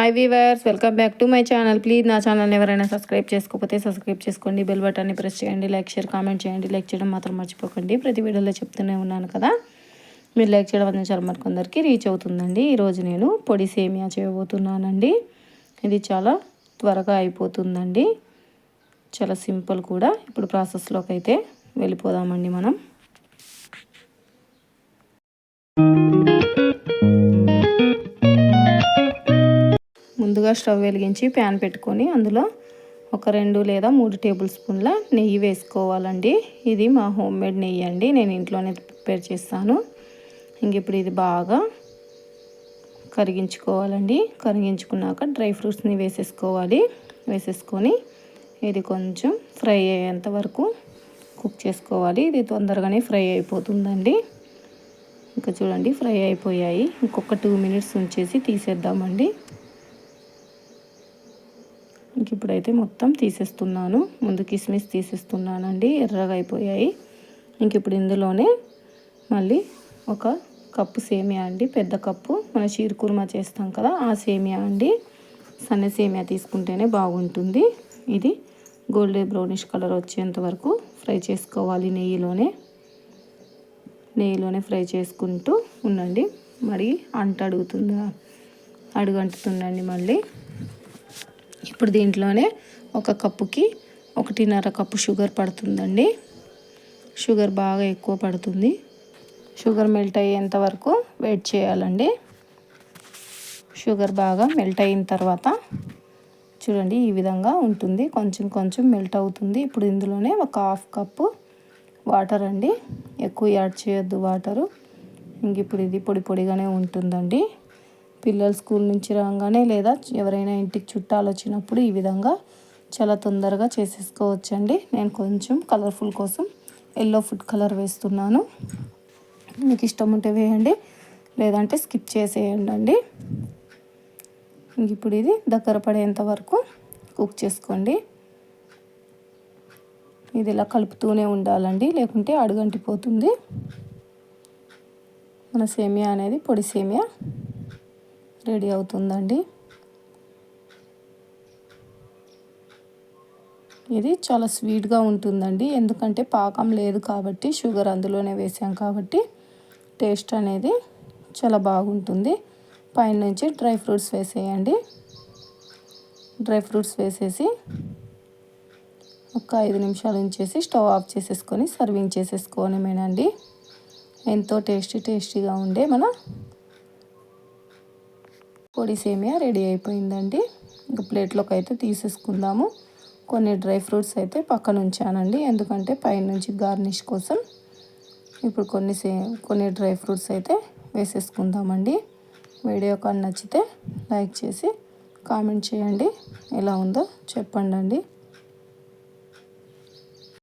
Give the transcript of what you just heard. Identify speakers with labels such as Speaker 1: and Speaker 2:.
Speaker 1: Hi viewers welcome back to my channel. Please నా ఛానల్ని ఎవరైనా సబ్స్క్రైబ్ చేసుకోకపోతే సబ్స్క్రైబ్ చేసుకోండి. బెల్ బటన్ని ప్రెస్ చేయండి లైక్ షేర్ కామెంట్ చేయండి. లైక్ చేయడం మాత్రం మర్చిపోకండి. ప్రతి వీడియోలో చెప్తూనే ఉన్నాను కదా. మీరు లైక్ చేయడం వల్ల చాలా కొందరికి రీచ్ అవుతుందండి. ఈరోజు నేను పొడి సేమియా చేయబోతున్నానండి. ఇది చాలా త్వరగా అయిపోతుందండి. చాలా సింపుల్ కూడా. ఇప్పుడు ప్రాసెస్లోకి అయితే వెళ్ళిపోదామండి మనం. ముందుగా స్టవ్ వెలిగించి ప్యాన్ పెట్టుకొని అందులో ఒక రెండు లేదా మూడు టేబుల్ స్పూన్ల నెయ్యి వేసుకోవాలండి. ఇది మా హోమ్ మేడ్ నెయ్యి అండి. నేను ఇంట్లోనే ప్రిపేర్ చేస్తాను. ఇంక ఇప్పుడు ఇది బాగా కరిగించుకోవాలండి. కరిగించుకున్నాక డ్రై ఫ్రూట్స్ని వేసేసుకోవాలి. వేసేసుకొని ఇది కొంచెం ఫ్రై అయ్యేంత వరకు కుక్ చేసుకోవాలి. ఇది తొందరగానే ఫ్రై అయిపోతుందండి. ఇంకా చూడండి ఫ్రై అయిపోయాయి. ఇంకొక టూ మినిట్స్ ఉంచేసి తీసేద్దామండి. ఇప్పుడైతే మొత్తం తీసేస్తున్నాను. ముందు కిస్మిస్ తీసేస్తున్నానండి. ఎర్రగా అయిపోయాయి. ఇంక ఇప్పుడు ఇందులోనే మళ్ళీ ఒక కప్పు సేమియా అండి. పెద్ద కప్పు. మన చీరకుర్మా చేస్తాం కదా ఆ సేమియా అండి. సన్న సేమియా తీసుకుంటేనే బాగుంటుంది. ఇది గోల్డెన్ బ్రౌనిష్ కలర్ వచ్చేంత వరకు ఫ్రై చేసుకోవాలి నెయ్యిలోనే. నెయ్యిలోనే ఫ్రై చేసుకుంటూ ఉండండి. మరి అంట అడుగుతుందా అడుగంటుతుందండి మళ్ళీ. ఇప్పుడు దీంట్లోనే ఒక కప్పుకి ఒకటిన్నర కప్పు షుగర్ పడుతుందండి. షుగర్ బాగా ఎక్కువ పడుతుంది. షుగర్ మెల్ట్ అయ్యేంత వరకు వెయిట్ చేయాలండి. షుగర్ బాగా మెల్ట్ అయిన తర్వాత చూడండి ఈ విధంగా ఉంటుంది. కొంచెం కొంచెం మెల్ట్ అవుతుంది. ఇప్పుడు ఇందులోనే ఒక హాఫ్ కప్పు వాటర్ అండి. ఎక్కువ యాడ్ చేయొద్దు వాటరు. ఇంక ఇప్పుడు ఇది పొడి పొడిగానే ఉంటుందండి. పిల్లలు స్కూల్ నుంచి రాగానే లేదా ఎవరైనా ఇంటికి చుట్టాలు వచ్చినప్పుడు ఈ విధంగా చాలా తొందరగా చేసేసుకోవచ్చండి. నేను కొంచెం కలర్ఫుల్ కోసం ఎల్లో ఫుడ్ కలర్ వేస్తున్నాను. మీకు ఇష్టం ఉంటే వేయండి లేదంటే స్కిప్ చేసేయండి అండి ఇప్పుడు ఇది దగ్గర పడేంత వరకు కుక్ చేసుకోండి. ఇది ఇలా కలుపుతూనే ఉండాలండి లేకుంటే అడుగంటిపోతుంది. మన సేమియా అనేది పొడి సేమియా. రెడీ అవుతుందండి. ఇది చాలా స్వీట్గా ఉంటుందండి. ఎందుకంటే పాకం లేదు కాబట్టి షుగర్ అందులోనే వేసాం కాబట్టి టేస్ట్ అనేది చాలా బాగుంటుంది. పైన నుంచి డ్రై ఫ్రూట్స్ వేసేయండి. డ్రై ఫ్రూట్స్ వేసేసి ఒక ఐదు నిమిషాలు ఉంచేసి స్టవ్ ఆఫ్ చేసేసుకొని సర్వింగ్ చేసేసుకోవడమేనండి. ఎంతో టేస్టీ టేస్టీగా ఉండే మన పొడి సేమియా రెడీ అయిపోయిందండి. ఇంకా ప్లేట్లోకి అయితే తీసేసుకుందాము. కొన్ని డ్రై ఫ్రూట్స్ అయితే పక్కన ఉంచానండి. ఎందుకంటే పైనుంచి గార్నిష్ కోసం ఇప్పుడు కొన్ని సే కొన్ని డ్రై ఫ్రూట్స్ అయితే వేసేసుకుందామండి. వీడియో కానీ నచ్చితే లైక్ చేసి కామెంట్ చేయండి. ఎలా ఉందో చెప్పండి